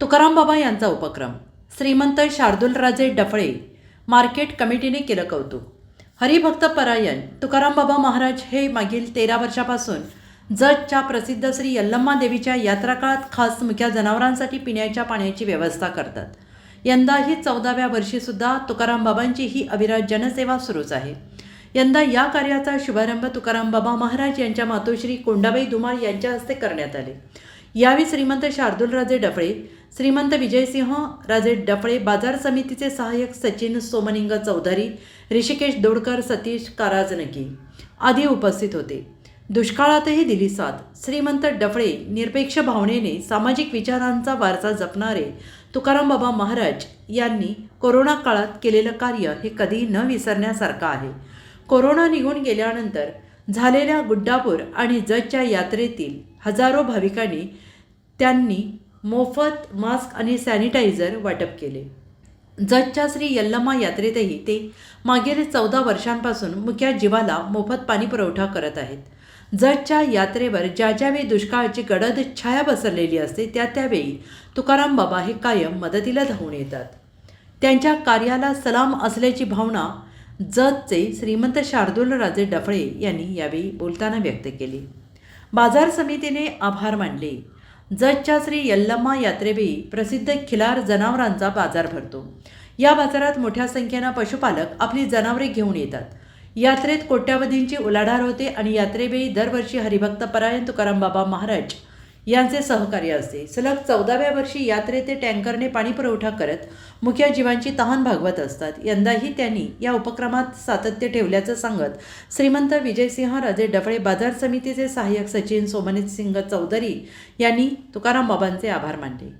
तुकाराम बाबा यांचा उपक्रम. श्रीमंत शार्दूलराजे डफळे मार्केट कमिटीने केलं कौतुक. हरिभक्त परायण. तुकाराम बाबा महाराज हे मागील तेरा वर्षापासून जतच्या प्रसिद्ध श्री यल्लम्मा देवीच्या यात्रा काळात खास मुख्या जनावरांसाठी पिण्याच्या पाण्याची व्यवस्था करतात. यंदाही चौदाव्या वर्षीसुद्धा तुकाराम बाबांची ही अविराज जनसेवा सुरूच आहे. यंदा या कार्याचा शुभारंभ तुकाराम बाबा महाराज यांच्या मातोश्री कोंडाबाई धुमाळ यांच्या हस्ते करण्यात आले. यावेळी श्रीमंत शार्दूलराजे डफळे श्रीमंत विजयसिंह राजे डफळे बाजार समितीचे सहाय्यक सचिन सोमनिंग चौधरी ऋषिकेश दोडकर सतीश काराजनकी आदी उपस्थित होते. दुष्काळातही दिली साथ. श्रीमंत डफळे निरपेक्ष भावनेने सामाजिक विचारांचा वारसा जपणारे तुकाराम बाबा महाराज यांनी कोरोना काळात केलेलं कार्य हे कधी न विसरण्यासारखं आहे. कोरोना निघून गेल्यानंतर झालेल्या गुड्डापूर आणि जजच्या यात्रेतील हजारो भाविकांनी त्यांनी मोफत मास्क आणि सॅनिटायझर वाटप केले. जतच्या श्री यल्लम्मा यात्रेतही ते मागील चौदा वर्षांपासून मुख्या जीवाला मोफत पाणी पुरवठा करत आहेत. जतच्या यात्रेवर ज्या ज्यावेळी दुष्काळाची गडद छाया पसरलेली असते त्या त्यावेळी तुकाराम बाबा हे कायम मदतीला धावून येतात. त्यांच्या कार्याला सलाम असल्याची भावना जतचे श्रीमंत शार्दूलराजे डफळे यांनी यावेळी बोलताना व्यक्त केली. बाजार समितीने आभार मानले. जजच्या श्री यल्लम्मा यात्रेवेळी प्रसिद्ध खिलार जनावरांचा बाजार भरतो. या बाजारात मोठ्या संख्येनं पशुपालक आपली जनावरे घेऊन येतात. यात्रेत कोट्यावधींची उलाढाल होते आणि यात्रेवेळी दरवर्षी हरिभक्त परायण तुकाराम बाबा महाराज यांचे सहकार्य असते. सलग चौदाव्या वर्षी यात्रे ते टँकरने पाणी पुरवठा करत मुख्या जीवांची तहान भागवत असतात. यंदाही त्यांनी या उपक्रमात सातत्य ठेवल्याचं सांगत श्रीमंत विजयसिंह राजे डफळे बाजार समितीचे सहाय्यक सचिन सोमनित सिंग चौधरी यांनी तुकाराम बाबांचे आभार मानले.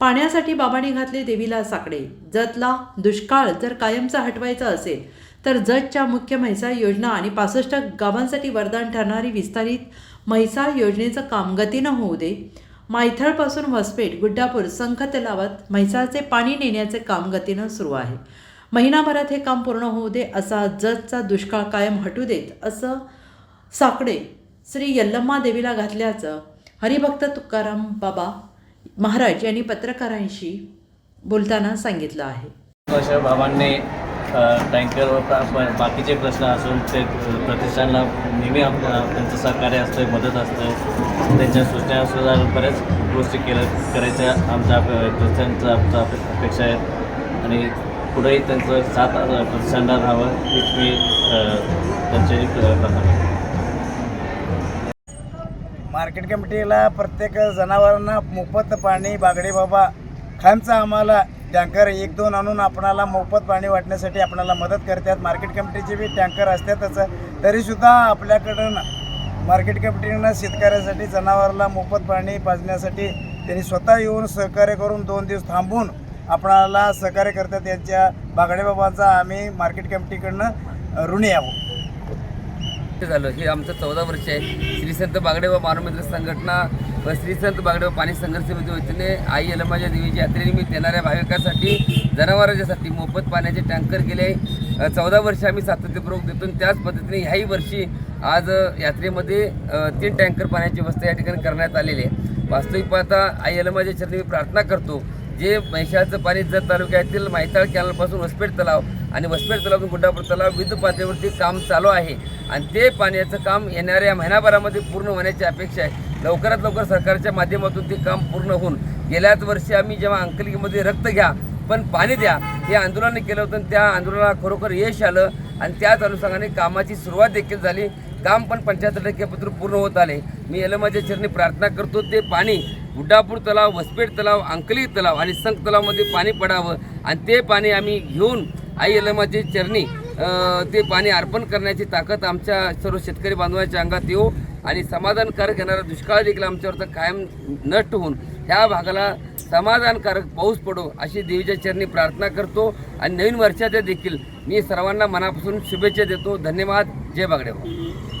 पाण्यासाठी बाबांनी घातले देवीला साकडे. जतला दुष्काळ जर कायमचा हटवायचा असेल तर जतच्या मुख्य म्हैसाळ योजना आणि पासष्ट गावांसाठी वरदान ठरणारी विस्तारित म्हैसाळ योजनेचं काम गतीनं होऊ दे. मायथळपासून वसपेट गुड्डापूर संख तलावात म्हैसाळचे पाणी नेण्याचे काम गतीनं सुरू आहे. महिनाभरात हे काम पूर्ण होऊ दे असा जतचा दुष्काळ कायम हटू देत असं साकडे श्री यल्लम्मा देवीला घातल्याचं हरिभक्त तुकाराम बाबा महाराज यांनी पत्रकारांशी बोलताना सांगितलं आहे. बाबांनी टँकरवर बाकीचे प्रश्न असून ते प्रतिष्ठानला नेहमी आप- त्यांचं सहकार्य असतं मदत असतं त्यांच्या सूचना सुद्धा बऱ्याच गोष्टी केल्या करायच्या. आमच्या प्रतिष्ठानचं आमचं अपेक्षा आहे. आणि पुढेही त्यांचं साथ प्रतिष्ठानला राहावं हीच मी त्यांच्याही त्यांची प्रार्थना मार्केट कमिटीला प्रत्येक जनावरांना मोफत पाणी बागडे बाबा खायमचा आम्हाला. टँकर एक दोन आणून आपणाला मोफत पाणी वाटण्यासाठी आपणाला मदत करतात. मार्केट कमिटीचे बी टँकर असतातच. तरीसुद्धा आपल्याकडून मार्केट कमिटीनं शेतकऱ्यासाठी जनावराला मोफत पाणी पाजण्यासाठी त्यांनी स्वतः येऊन सहकार्य करून दोन दिवस थांबून आपणाला सहकार्य करतात. त्यांच्या बागडे बाबांचा आम्ही मार्केट कमिटीकडनं ऋणी आहोत. ते झालं. हे आमचं चौदा वर्ष आहे. श्री संत व मानवमित्र संघटना व श्री संत व पाणी संघर्ष समितीच्या वतीने आई यलमाच्या देवीच्या यात्रेनिमित्त येणाऱ्या भाविकांसाठी जनावरांच्यासाठी मोफत पाण्याचे टँकर गेले. चौदा वर्ष आम्ही सातत्यपूर्वक देतो त्याच पद्धतीने ह्याही वर्षी आज यात्रेमध्ये तीन टँकर पाण्याची व्यवस्था या ठिकाणी करण्यात आलेली आहे. वास्तविक पाहता आई यलमाच्या चरणी मी प्रार्थना करतो. जे म्हैशाचं पाणी जत तालुक्यातील माहिताळ कॅनलपासून वसपेट तलाव आणि वसपेट तलावातून गुड्डापूर तलाव विद्युत पातळीवरती काम चालू आहे. आणि ते पाण्याचं काम येणाऱ्या महिनाभरामध्ये पूर्ण होण्याची अपेक्षा आहे. लवकरात लवकर सरकारच्या माध्यमातून ते काम पूर्ण होऊन गेल्याच वर्षी आम्ही जेव्हा अंकलिकीमध्ये रक्त घ्या पण पाणी द्या हे आंदोलन केलं होतं आणि त्या आंदोलनाला खरोखर यश आलं आणि त्याच अनुषंगाने कामाची सुरुवात देखील झाली. काम पण पंच्याहत्तर टक्क्यापत्र पूर्ण होत आले. मी यलमाच्या चरणी प्रार्थना करतो ते पाणी हुड्डापूर तलाव वसपेट तलाव अंकली तलाव आणि संक तलावमध्ये पाणी पडावं आणि ते पाणी आम्ही घेऊन आई अलमाची चरणी ते पाणी अर्पण करण्याची ताकद आमच्या सर्व शेतकरी बांधवांच्या अंगात येऊ आणि समाधानकारक येणारा दुष्काळ देखील आमच्यावर कायम नष्ट होऊन ह्या भागाला समाधानकारक पाऊस पडो अशी देवीच्या चरणी प्रार्थना करतो आणि नवीन वर्षाच्या देखील मी सर्वांना मनापासून शुभेच्छा देतो. धन्यवाद. जय बागडेबा